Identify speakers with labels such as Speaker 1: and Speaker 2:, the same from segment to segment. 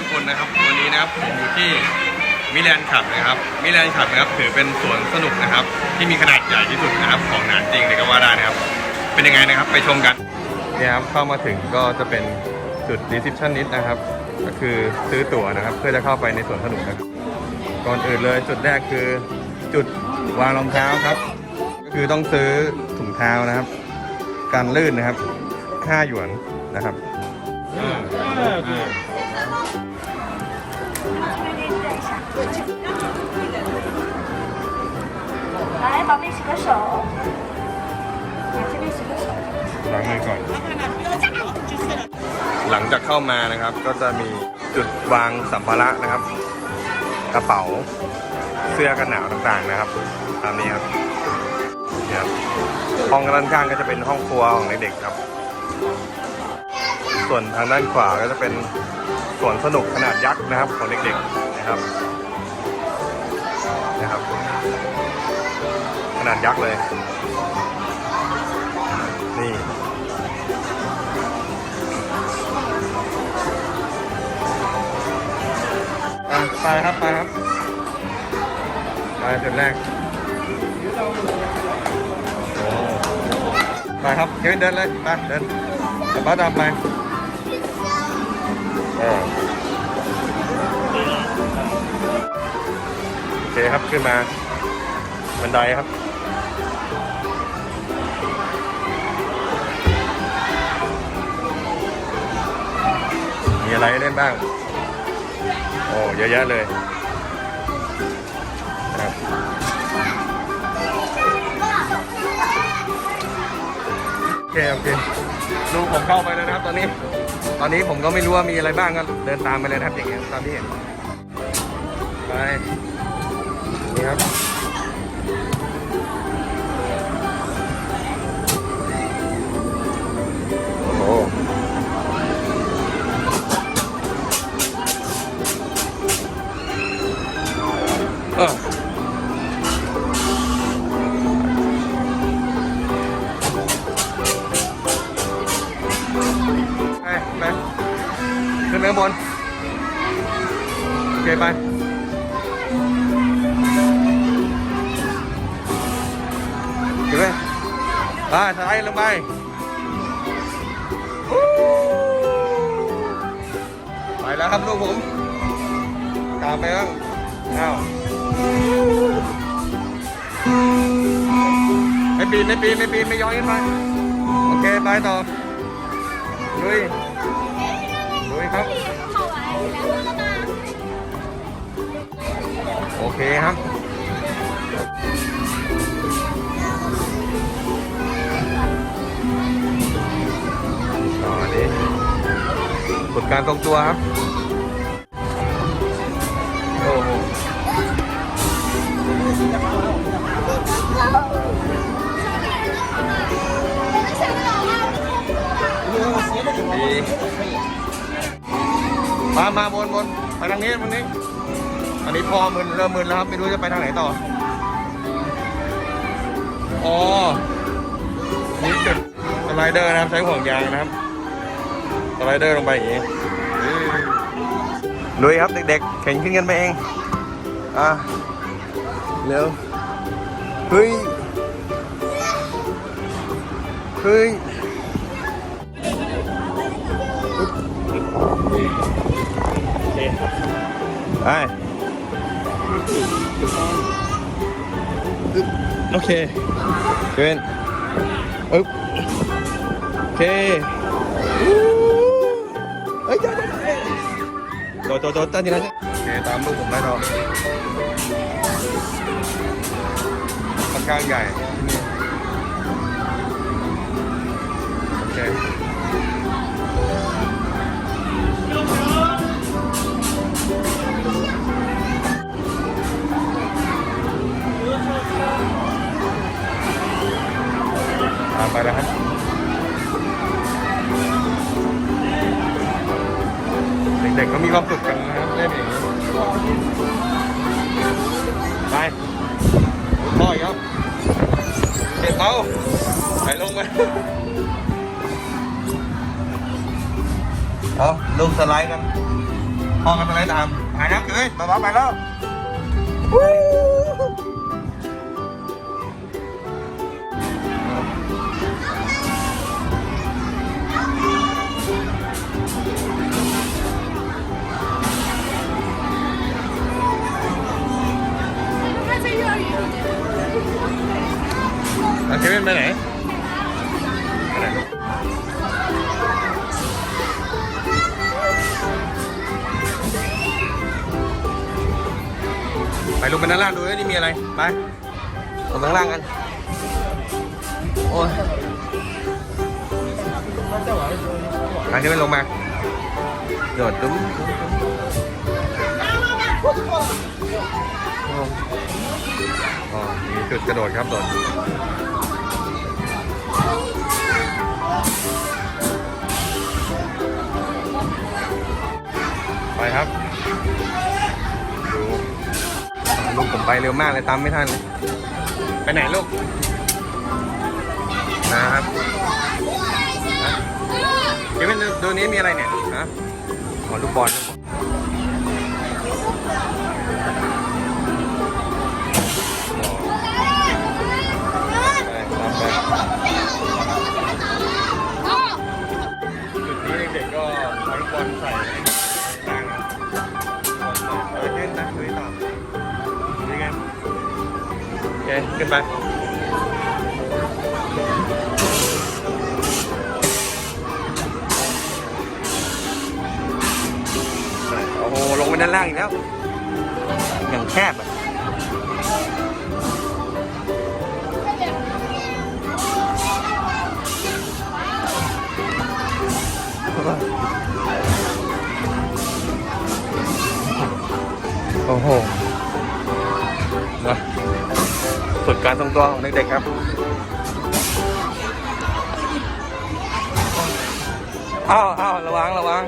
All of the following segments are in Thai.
Speaker 1: ทุกคนนะครับ วันนี้นะครับผมอยู่ที่มิแลนด์ขับนะครับมิแลนด์ขับนะครับถือเป็นสวนสนุกนะครับ ที่มีขนาดใหญ่ที่สุดนะครับ ของหนานจริงเลยก็ว่าได้นะครับ เป็นยังไงนะครับไปชมกันเนี่ยครับเข้ามาถึงก็จะเป็นจุด receptionist นะครับ ก็คือซื้อตั๋วนะครับ เพื่อจะเข้าไปในสวนสนุกนะครับ ก่อนอื่นเลยจุดแรกคือจุดวางรองเท้าครับ ก็คือต้องซื้อถุงเท้านะครับ การลื่นนะครับ5หยวนนะครับ
Speaker 2: 来，宝贝洗个手。来这边洗个手。
Speaker 1: ล้างมือก่อน หลังจากเข้ามานะครับ ก็จะมีจุดวางสัมภาระนะครับ กระเป๋าเสื้อกันหนาวต่างๆนะครับ ตามนี้ครับเนี่ยครับห้องด้านข้างก็จะเป็นห้องครัวของเด็กๆครับ ส่วนทางด้านขวาก็จะเป็นสวนสนุกขนาดยักษ์นะครับของเด็กๆนะครับนะครับ ขนาดยักษ์เลย นี่ไปครับ ไปครับ ไปจุดแรกไปครับเดินเดินเลยไปเดินเดี๋ยวป้าตามไปเออโอเคครับขึ้นมาบันไดครับ มีอะไรเล่นบ้าง โอ้ เยอะแยะเลยครับโอเคโอเคลูกผมเข้าไปแล้วนะครับ ตอนนี้ ตอนนี้ผมก็ไม่รู้ว่ามีอะไรบ้างก็เดินตามไปเลยนะครับอย่างเงี้ยตามที่เห็นไปนี่ครับ ข้างบน โอเคไปขึ้นไปไปสไลด์ลงไปไปแล้วครับลูกผม ตามไปบ้างอ้าวไม่ปีนไม่ปีนไม่ปีนไม่ย้อนขึ้นไป โอเค ไปต่อลุย เคครับต่ออันนี้ฝึกการทรงตัวครับ โอ้โหดีมามาบนบนไปทางนี้ทางนี้ อันนี้พอมึนเริ่มมึนแล้วครับ ไม่รู้จะไปทางไหนต่อ อ๋อ นี่จุดสไลเดอร์นะครับ ใช้ห่วงยางนะครับ สไลเดอร์ลงไปอย่างนี้ลุยครับเด็กๆ แข่งขึ้นกันไปเอง อะ เร็ว เฮ้ย เฮ้ยไปอึ๊บ โอเคเกินอึ๊บโอเคอู้เอ้ยอย่าอย่าอย่าโดดโดดโดดตั้งทีนั้นโอเคตามลูกผมได้ต่อค่อนข้างใหญ่ามไปแล้วครับเด็กๆก็มีความสุขกันนะครับเล่นอย่างนี้ไปพ่อยครับเด็กเอาไปลงไปเอาลงสไลด์กันพ่อกันสไลด์ตามหายนะเอ้ยต่อไปแล้ว ลงไปด้านล่างดูว่านี่มีอะไร ไปลงไปข้างล่างกัน โอ้ยทางที่ไม่ลงมาโดดดุ้มอ๋อมีจุดกระโดดครับโดดไปครับ ดู ลูกผมไปเร็วมากเลยตามไม่ทันเลยไปไหนลูกนะครับเดี๋ยวมันดูดูนี้มีอะไรเนี่ยฮะหอลูกบอลลูก ฝึกการทรงตัวของเด็กๆครับอ้าวอ้าวระวังระวัง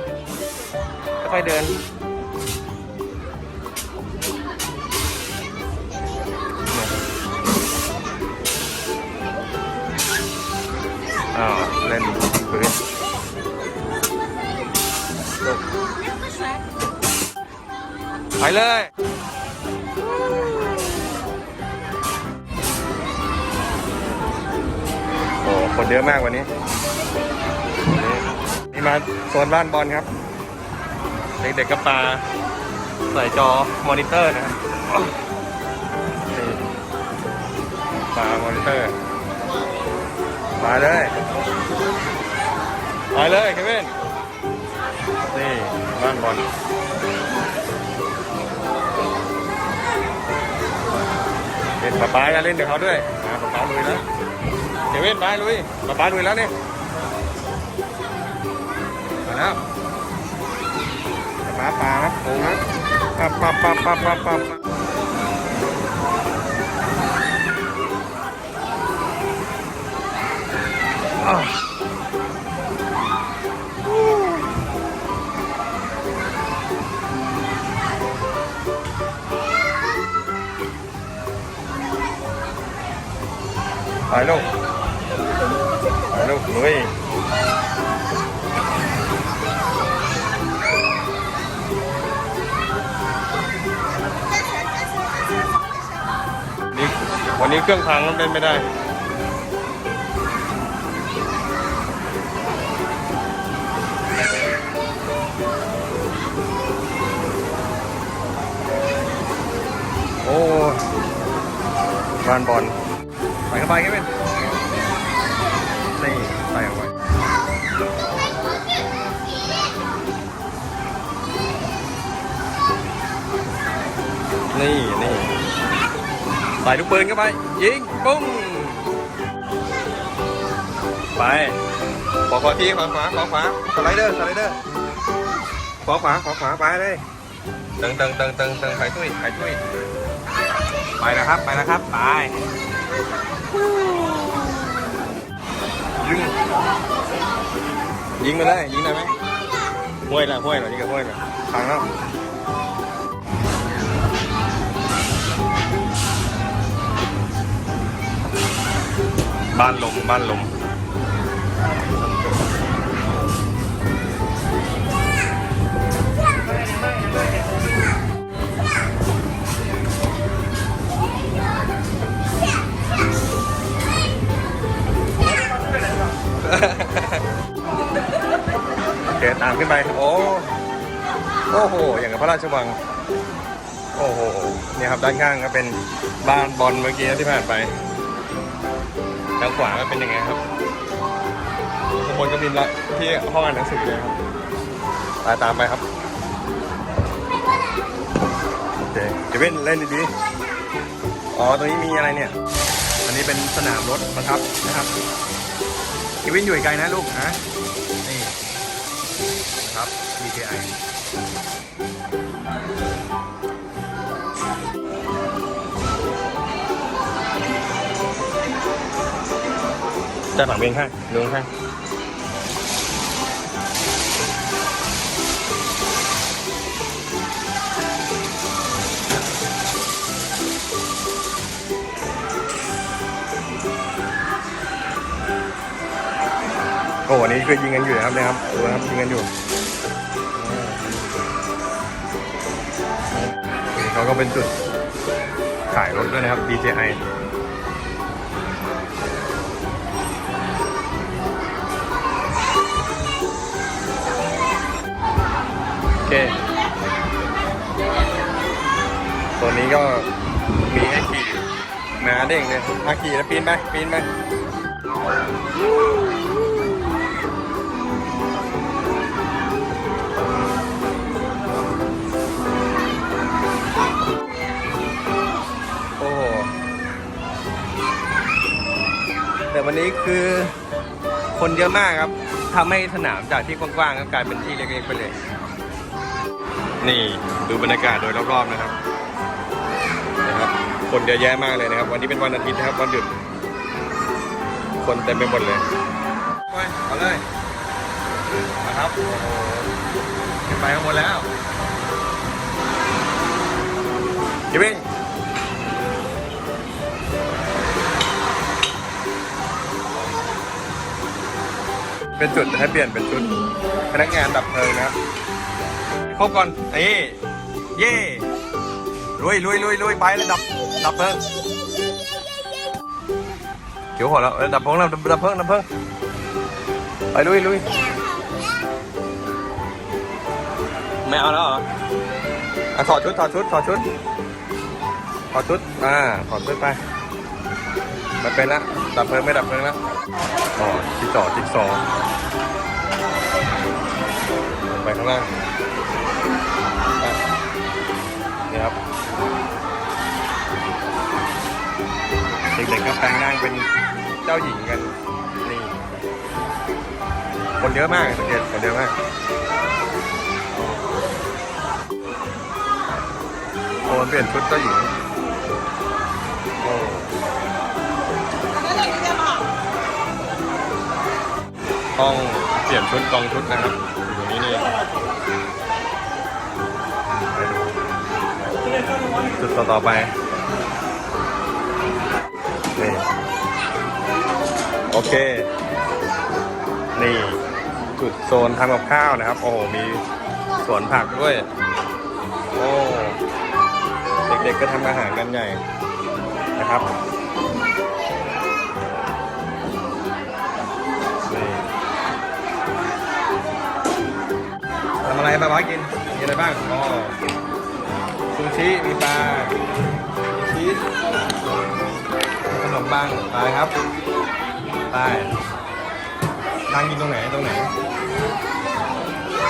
Speaker 1: ค่อยเดินอ้าวเล่นพื้นไปเลย คนเยอะมากวันนี้ นี่มาโซนบ้านบอลครับ เด็กๆก็ปาใส่จอมอนิเตอร์นะครับนี่ปามอนิเตอร์มาเลยไปเลยเควินนี่บ้านบอลเล่นป๊าป๊าอย่าเล่นเดี๋ยวเขาด้วยมาป๊าป๊าลุยแล้ว เควินไปลุยป๊าป๊าลุยแล้วนี่มาแล้วปลาปลาครับโอ้ครับปลาปลาปลาปลาปลาปลาไปลูก ลูกลุยนี่วันนี้เครื่องพังมันเป็นไม่ได้โอ้บานบอลไปเข้าไปแค่เป็น นี่นี่ใส่ลูกปืนเข้าไป ยิง ปุ้ง ไปขอขอทีขวาขวาขวาขวาสไลเดอร์สไลเดอร์ขวาขวาขวาขวาไปเลยตึงตึงตึงตึงตึงไข่ตุ้ยไข่ตุ้ยไปแล้วครับ ไปแล้วครับ ไปยิงยิงไปเลยยิงได้ไหมห้วยละห้วยละยิงกับห้วยละพังแล้ว บ้านลมบ้านลมโอเคตามขึ้นไป โอ้โอ้โห อย่างกับพระราชวัง โอ้โหนี่ครับด้านข้างก็เป็นบ้านบอลเมื่อกี้ที่ผ่านไป ทางขวาก็เป็นยังไงครับข้างบนก็มีละที่ห้องอ่านหนังสือเลยครับไปตามไปครับโอเคเดี๋ยวเว้นเล่นดีๆอ๋อตรงนี้มีอะไรเนี่ย อันนี้เป็นสนามรถประทับนะครับเควินอยู่ไกลนะลูกนะนี่นะครับ DJI จะฝั่งเบนข้างดูข้างโอ้วันนี้คือยิงกันอยู่นะครับเนะครับดูนะครับยิงกันอยู่เขาก็เป็นจุดขายรถด้วยนะครับ DJI เค ตัวนี้ก็มีให้ขี่หมาเด้งเลยมาขี่แล้วปีนไปปีนไปโอ้โหแต่วันนี้คือคนเยอะมากครับทำให้สนามจากที่กว้างๆก็กลายเป็นที่เล็กๆไปเลย นี่ดูบรรยากาศโดยรอบๆนะครับนะครับ คนเยอะแยะมากเลยนะครับ วันนี้เป็นวันอาทิตย์นะครับวันหยุด คนเต็มไปหมดเลยไปเอาเลยนะครับโอ้โหขึ้นไปข้างบนแล้วยิวิ่งเป็นจุดให้เปลี่ยนเป็นชุดพนักงานดับเพลิงนะครับ ครบก่อนเอ้เย่ลุยลุยลุยลุยไปเลยดับดับเพลิงเขียวหัวแล้วเออดับเพลิงแล้วดับดับเพลิงดับเพลิงไปลุยลุยไม่เอาแล้วเหรออะถอดชุดถอดชุดถอดชุดถอดชุดอ่าถอดชุดไปไมันเป็นละดับเพลิงไม่ดับเพลิงล้วอ๋อจิ๊กซอจิ๊กซอว์ลงไปข้างล่าง ครับเด็กๆก็แปลงร่างเป็นเจ้าหญิงกันนี่คนเยอะมากสังเกตคนเยอะมากโอนเปลี่ยนชุดเจ้าหญิงโอ้ห้องเปลี่ยนชุดกองชุดนะครับ จุดต่อต่อไปนี่โอเค นี่ จุดโซนทำกับข้าวนะครับ โอ้โหมีสวนผักด้วย โอ้เด็กๆก็ทำอาหารกันใหญ่นะครับนี่ทำอะไรบ้างกินมีอะไรบ้างอ๋อ ซูชิมีปลามีชีสขนมปังไปครับไปนั่งกินตรงไหนตรงไหน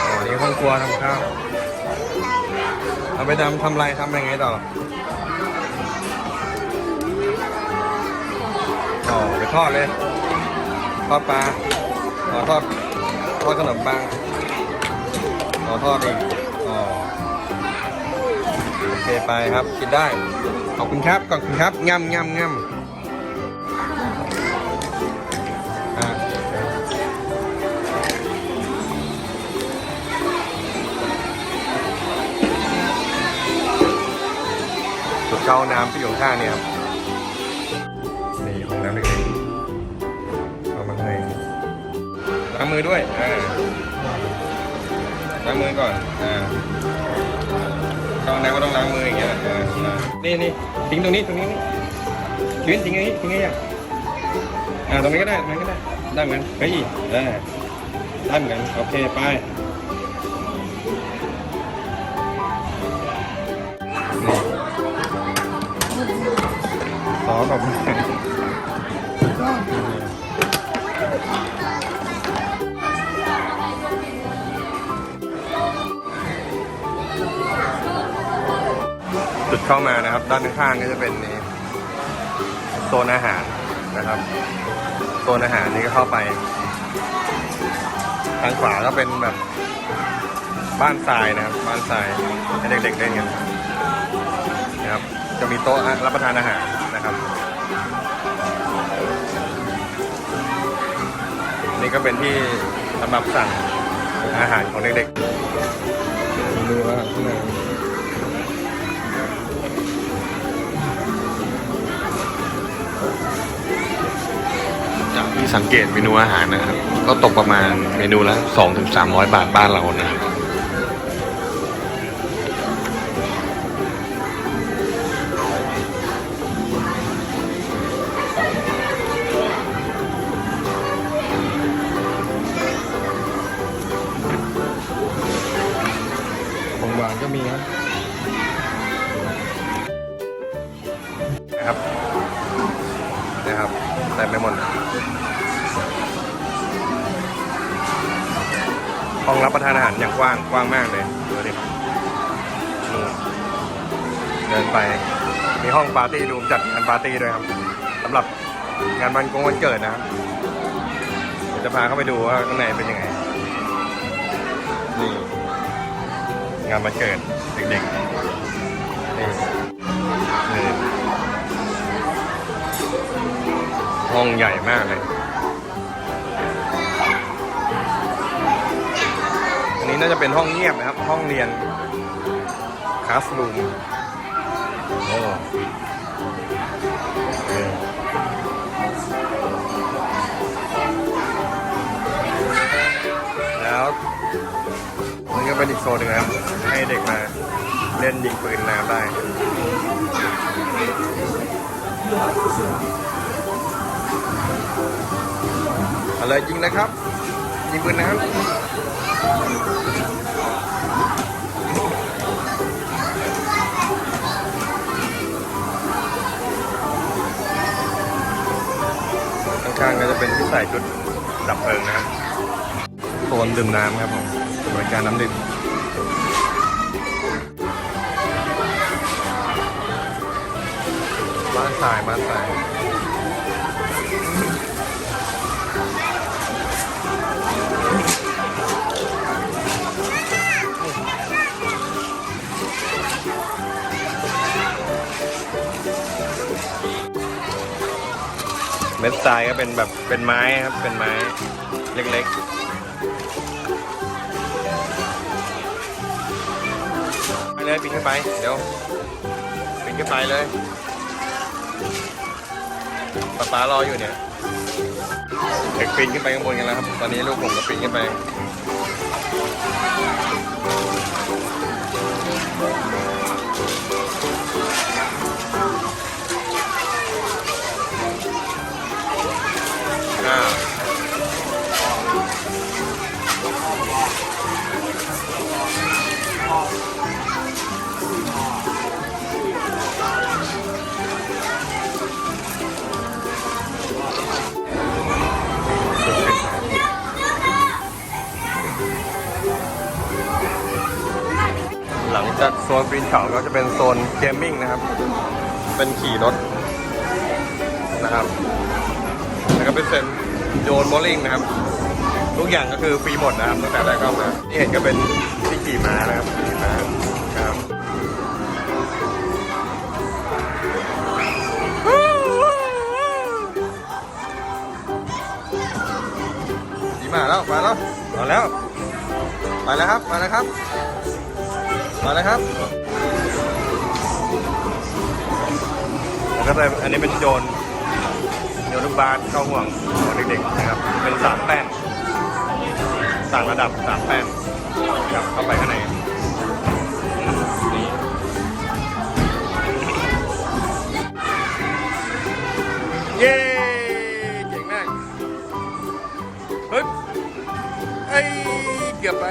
Speaker 1: อ๋อนี่ห้องครัวทำข้าวเอาไปทำทำไรทำยังไงต่ออ๋อไปทอดเลยทอดปลาอ๋อทอดทอดขนมปังอ๋อทอดอีกอ๋อโอ เคไปครับกินได้ ขอบคุณครับขอบคุณครับงำงำงำอะจุดเข้าน้ำที่อยู่ข้างเนี่ยครับนี่ห้องน้ำเล็กๆเอามาให้ล้างมือด้วยอ่าล้างมือก่อนอ่า เข้แน้ำก็ต้องล้างมืออย่างเงี้ยนี่นี่ทิ้งตรงนี้ตรงนี้นี่ทิ้งทิ้งไอ้ทิ้งไอ้ยังอ่าตรงนี้ก็ได้ตรงนี้ก็ได้ได้เหมือนเฮ้ยได้ได้เหมือนกันโอเคไปขอขอบคุณ จุดเข้ามานะครับ ด้านข้างก็จะเป็นนี่โซนอาหารนะครับ โซนอาหารนี้ก็เข้าไป ทางขวาก็เป็นแบบบ้านทรายนะครับ บ้านทรายให้เด็กๆเล่นกันนะครับ จะมีโต๊ะรับประทานอาหารนะครับ นี่ก็เป็นที่สำหรับสั่งอาหารของเด็กๆดูว่าข้างใน ที่สังเกตเมนูอาหารนะครับ ก็ตกประมาณเมนูละ2-300บาทบ้านเรานะครับของหวานก็มีครับนะ องรับประทานอาหารอย่างกว้างกว้างมากเลยดูดินู่นเดินไป มีห้องปาร์ตี้รูมจัดงานปาร์ตี้ด้วยครับสำหรับงานวันกงวันเกิดนะครับเดี๋ยวจะพาเข้าไปดูว่าข้างในเป็นยังไงนี่งานวันเกิดเด็กๆนี่นี่ห้องใหญ่มากเลย น่าจะเป็นห้องเงียบนะครับ ห้องเรียนคลาสรูมโอ้แล้วมันก็เป็นอีกโซนหนึ่งนะครับ ให้เด็กมาเล่นยิงปืนน้ำได้เอาเลยยิงเลยครับ ยิงปืนน้ำข้างๆก็จะเป็นที่ใส่ชุดดับเพลิงนะครับโซนดื่มน้ำครับผมบริการน้ำดื่มบ้านทรายบ้านทราย เม็ดทรายก็เป็นแบบเป็นไม้ครับ เป็นไม้เล็กๆ ไปเลยปีนขึ้นไป เดี๋ยวปีนขึ้นไปเลยป้าป้ารออยู่เนี่ยเด็กปีนขึ้นไปข้างบนกันแล้วครับ ตอนนี้ลูกผมก็ปีนขึ้นไป เกมมิ่งนะครับ เป็นขี่รถนะครับ แล้วก็เป็นเซนโยนโบลิ่งนะครับ ทุกอย่างก็คือฟรีหมดนะครับตั้งแต่แรกเข้ามาที่เห็นก็เป็นที่ขี่ม้านะครับขี่ม้านะครับดีมาแล้วมาแล้วมาแล้วไปแล้วครับมาแล้วครับมาแล้วครับ ก็จะอันนี้เป็นโยนโยนลูกบาสเข้าห่วงของเด็กๆนะครับ เป็นสามแป้นสามระดับสามแป้นครับเข้าไปข้างในเย้เก่งมากเฮ้ยไอเกือบไป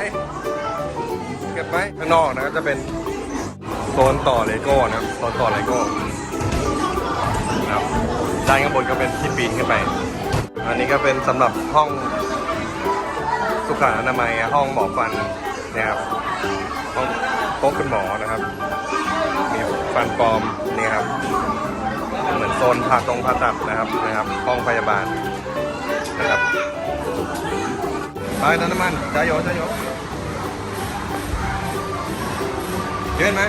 Speaker 1: เกือบไปข้างนอกนะครับจะเป็นโซนต่อเลโก้นะครับโซนต่อเลโก้ ด้านข้างบนก็เป็นที่ปีนขึ้นไป อันนี้ก็เป็นสำหรับห้องสุขอนามัยห้องหมอฟันนะครับห้องโต๊ะคุณหมอนะครับ มีฟันปลอมนี่ครับ เหมือนโซนผ่าตรงผ่าตัดนะครับนะครับ ห้องพยาบาลนะครับไปน้ำมันจ้าโยจ้าโยเยืนไหม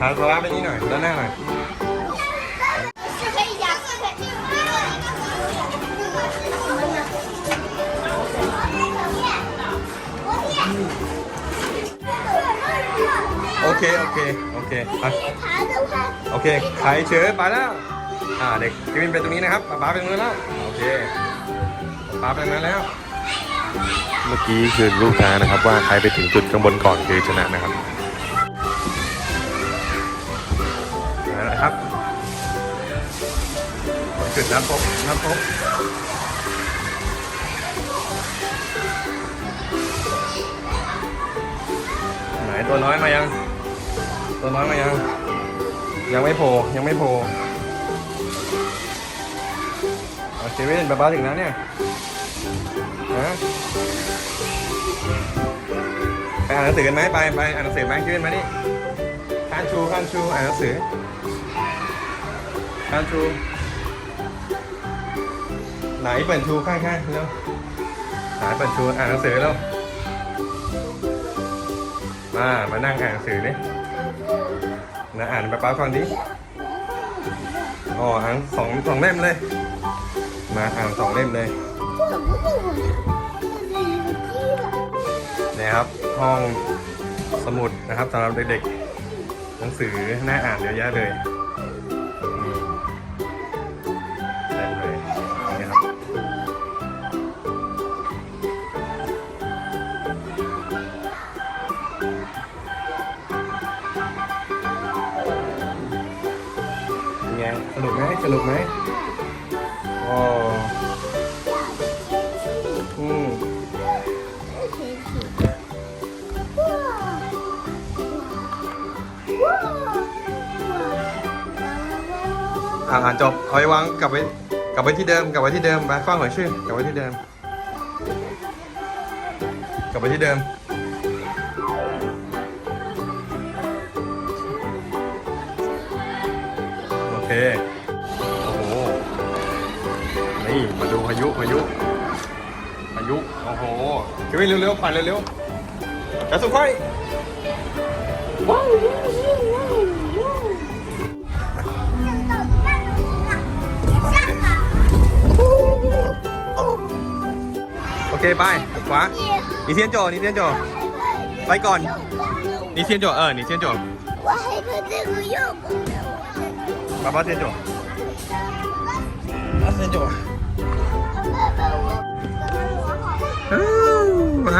Speaker 1: หาโซล่าไปนี่หน่อยด้านหน้าหน่อยโอเค โอเค โอเคไปโอเคใครเฉยไปแล้ว อ่า เด็กกวินไปตรงนี้นะครับป๊าป๊าไปตรงนู้นแล้ว โอเคป๊าไปตรงนั้นแล้ว เมื่อกี้คือลูกท้านะครับว่าใครไปถึงจุดข้างบนก่อนคือชนะนะครับ น้ำพบน้ำพบไหนตัวน้อยมายัง ตัวน้อยมายัง ยังไม่โผล่ยังไม่โผล่เอาเซเว่นบ้าถึงแล้วเนี่ยนะไปอ่านหนังสือกันไหมไปไปอ่านหนังสือไหมขึ้นมานี่คานชูคานชูอ่านหนังสือคานชู ไหนเปิดชูข้างๆแล้วไหนเปิดชูอ่านหนังสือแล้วมามานั่งอ่านหนังสือเนี่ยนะอ่านไปป้าฟังดิอ๋ออ่านสองสองเล่มเลย มาอ่านสองเล่มเลยนะครับห้องสมุดนะครับสำหรับเด็กๆ หนังสือน่าอ่านเยอะแยะเลย นุกไหมอ๋ออืมอ่านอ่านจบ เอาไว้วางกลับไปกลับไปที่เดิม กลับไปที่เดิมไปฟังหน่อยชื่อกลับไปที่เดิม กลับไปที่เดิมโอเค มาดูพายุพายุ พายุ โอ้โหคิวินเร็วๆผ่านเร็วๆกระสุนค่อย โอเคไปขวา你先走你先走ไปก่อน你先走เออ你先走
Speaker 2: 我害怕这个又不给我。
Speaker 1: 爸爸先走爸先走 ไป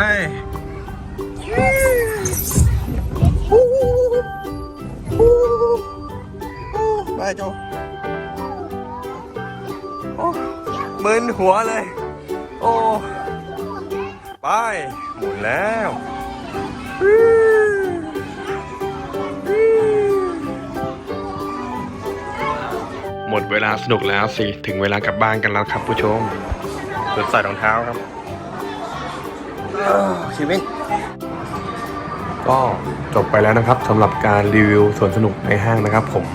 Speaker 1: ไปโจโอ้มึนหัวเลย โอ้ไป หมุนแล้วหมดเวลาสนุกแล้วสิ ถึงเวลากลับบ้านกันแล้วครับผู้ชมเปิดใส่รองเท้าครับ ชีวิตก็จบไปแล้วนะครับสำหรับการรีวิวสวนสนุกในห้างนะครับ ผม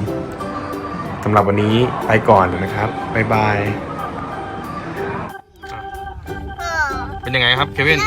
Speaker 1: สำหรับวันนี้ไปก่อนนะครับบ๊ายบาย
Speaker 2: 哦。
Speaker 1: เป็นยังไงครับเควิน